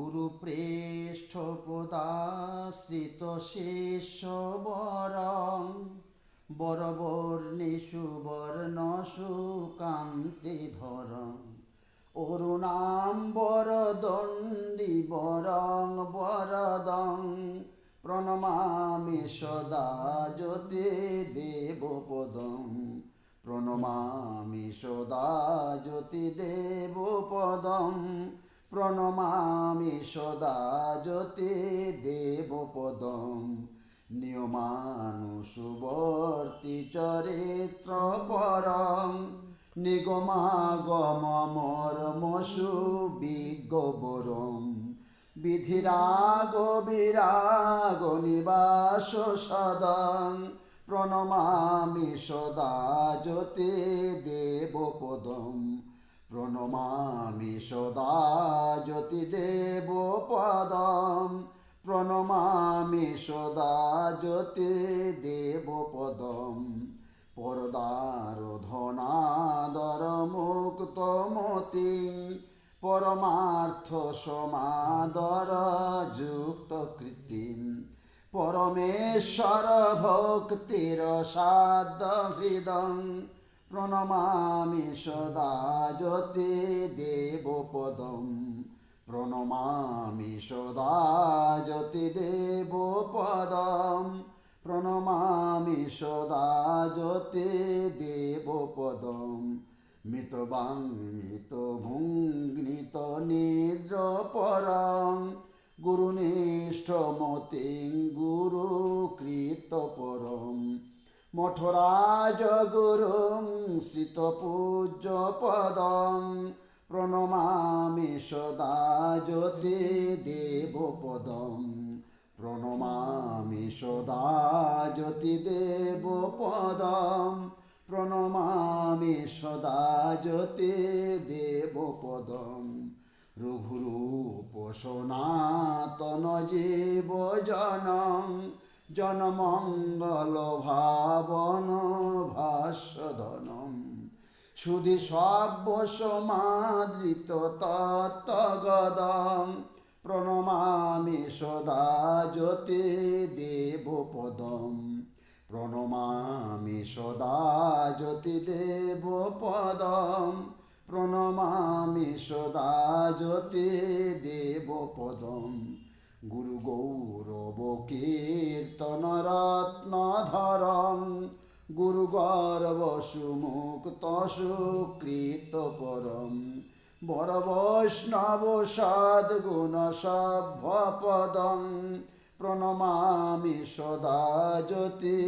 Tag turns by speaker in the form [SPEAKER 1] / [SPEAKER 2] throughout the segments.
[SPEAKER 1] গুরুপৃষ্ঠপদাশ্রিত শিষ্য বরং বরবর্ণী সুবর্ণ সুকান্তি ধরং। অরুণাম্বর দণ্ডী বরং বরদং। প্রণমামি সদা জ্যোতি দেবপদং। প্রণমামি সদা জ্যোতি দেবপদং। প্রণমামি সদা জ্যোতি দেবপদং নিয়মানুসুবর্তি চরিত্র পরং নিগমাগমর্মসু বিজ্ঞবরং বিধিরাগ বিরাগ নিবাস সদং প্রণমামি সদা জ্যোতি দেবপদম। প্রণমামি সদা জ্যোতি দেবপদম প্রণমামি সদা জ্যোতি দেবপদম পরদারোধনাদর মুক্ত মতি। পরমার্থ সমাদর যুক্ত কৃত্রিম। পরমেশ্বর ভক্তির সাদ হৃদং প্রণমামি সদা জ্যোতি দেবপদম। প্রণমামি সদা জ্যোতি দেবপদম। প্রণমামি সদা জ্যোতি দেবপদম। মৃতবাং মৃত ভুঙ্গিত নিদ্র পরং গুরুনিষ্ঠ মতিং গুরু কৃত পরম মঠরাজ গুরুং শীত পূজ্য পদম। প্রণমামি সদা জ্যোতি দেবপদম প্রণমামি সদা জ্যোতি দেবপদম প্রণমামি সদা জ্যোতি দেবপদম রঘুরূপ সনাতন জীব জনম। জনমঙ্গল ভাবন ভাস্যধনম সুধি সব্য সমাদৃত তত্ত্বগদম। প্রণমামি সদা জ্যোতি দেবপদম। প্রণমামি সদা জ্যোতি দেবপদম। প্রণমামি সদা জ্যোতি দেবপদম। গুরু গৌরব সুমুক্ত সুকৃত পরম বর বৈষ্ণব সভ্য পদম প্রণমামি সদা জ্যোতি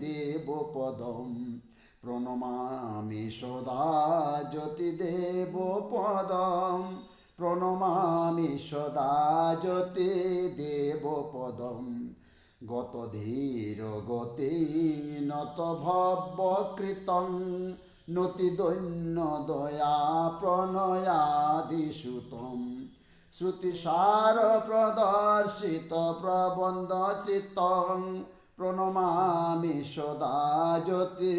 [SPEAKER 1] দেবপদম। প্রণমামি সদা জ্যোতি দেবপদম। প্রণমামি সদা জ্যোতি দেবপদম। গত ধীর গতি নত ভব্যকৃতং নতি দৈন্য দয়া প্রণয়াদিসুতম। শ্রুতিসার প্রদর্শিত প্রবন্ধ চিত্তং প্রণমামি সদা জ্যোতি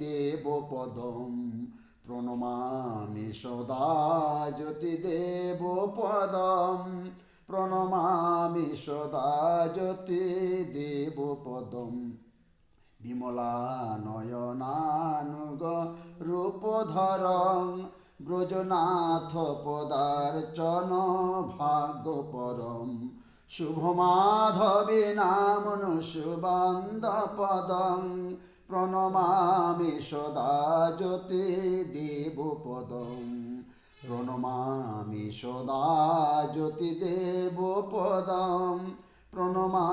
[SPEAKER 1] দেবপদম। প্রণমামি সদা জ্যোতি দেবপদম। প্রণমামি সদা জ্যোতি দেবপদম। বিমলা নয়নানুগ রূপধরং ব্রজনাথ পদার্চন ভাগ্য পরম শুভ মাধবী নামনু সুবন্ধ পদম প্রণমামি সদা জ্যোতি দেবপদম প্রণমামি সদা জ্যোতি দেবপদম প্রণমা